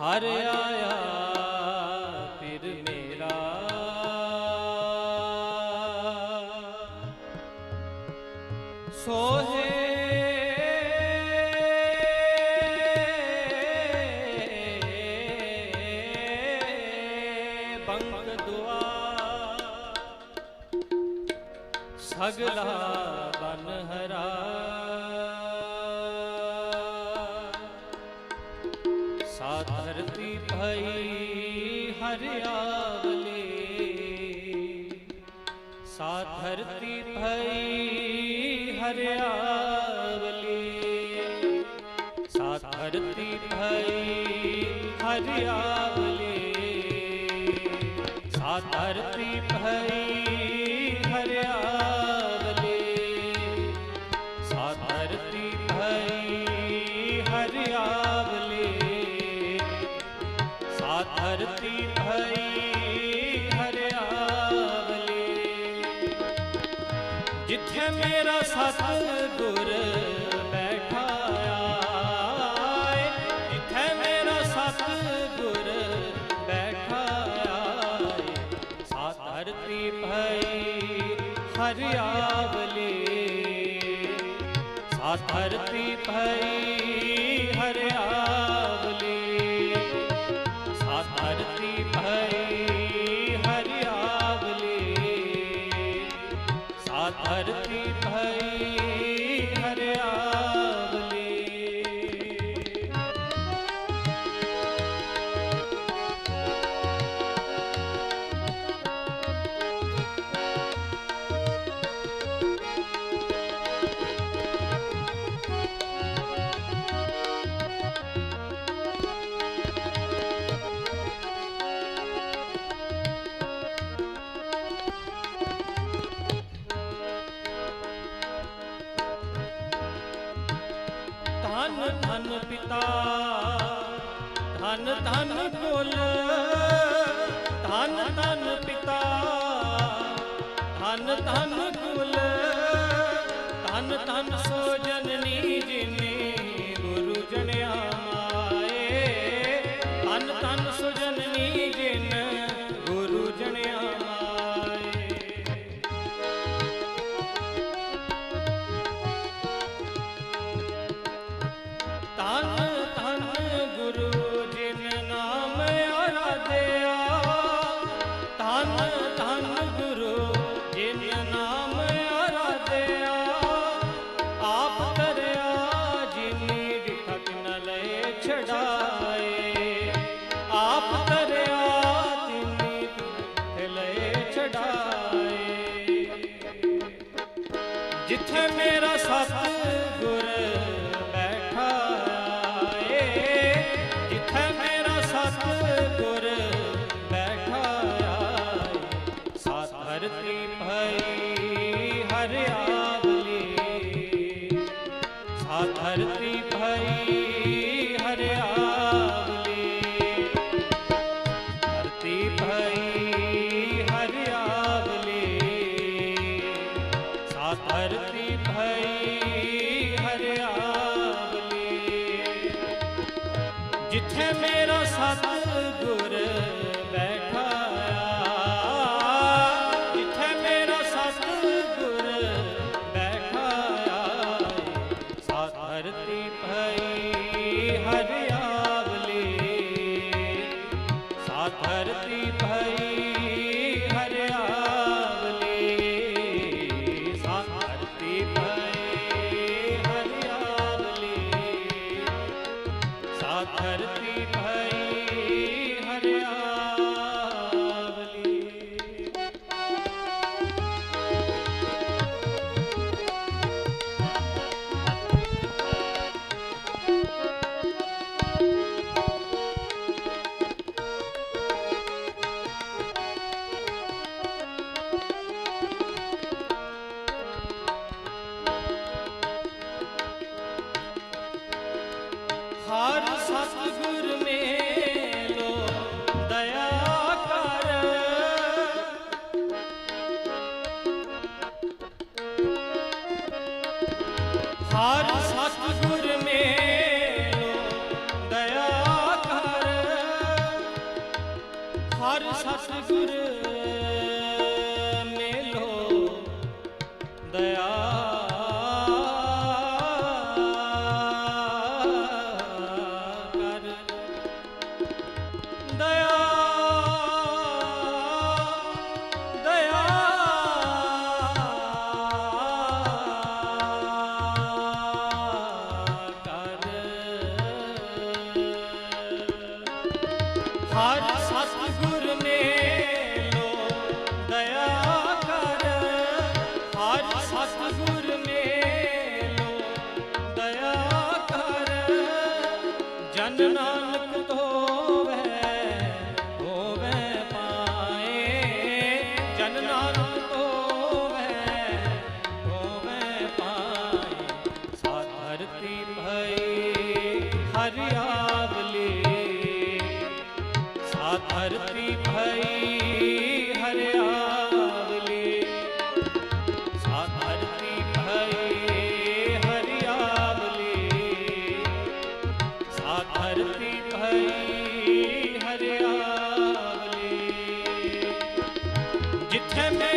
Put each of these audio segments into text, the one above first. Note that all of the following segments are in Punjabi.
ਘਰ ਆਇਆ ਫਿਰ ਮੇਰਾ। ਸੋਹੇ ਬੰਗ ਦੁਆ ਸਗਲਾ ਸਾ ਧਰਤੀ ਭਈ ਹਰਿਆਵਲੀ ਸਾ ਧਰਤੀ ਭਈ ਹਰਿਆਵਲੀ ਸਾ ਧਰਤੀ ਭਈ ਹਰਿਆਵਲੀ ਸਾ ਧਰਤੀ ਭਈ ਧਰਤੀ ਭਈ ਹਰਿਆਵਲੀ। ਜਿੱਥੇ ਮੇਰਾ ਸਤਿਗੁਰ ਬੈਠਾ ਆਏ, ਜਿੱਥੇ ਮੇਰਾ ਸਤਿਗੁਰ ਬੈਠਾ ਆਏ, ਸਾ ਧਰਤੀ ਭਈ ਹਰਿਆਵਲੀ। ਸਾ ਧਨ ਪਿਤਾ, ਧਨ ਧਨ ਕੁਲ, ਧਨ ਧਨ ਪਿਤਾ, ਧਨ ਧਨ ਕੁਲ, ਧਨ ਧਨ ਸੋ ਜਨਨੀ ਜਿਨੇ ਜਿੱਥੇ ਮੇਰਾ ਸਤਿਗੁਰ ਬੈਠਾ ਏ ਜਿੱਥੇ ਮੇਰਾ ਸਤਿਗੁਰ ਬੈਠਾ ਏ ਸਾ ਧਰਤੀ ਭਈ ਹਰਿਆਵਲੀ ਭਈ ਹਰਿਆਵਲੀ ਜਿੱਥੇ ਮੇਰਾ ਸਤਿਗੁਰ ਹਰ ਸਤਿਗੁਰ ਮੇਲੋ ਕਰ। ਹਰ ਸਤਿਗੁਰ ਮੇਲੋ ਦਇਆ ਕਰ। ਹਰ ਸਤਿਗੁਰ ਹਰ ਸਤਿਗੁਰ Amen.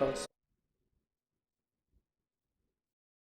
across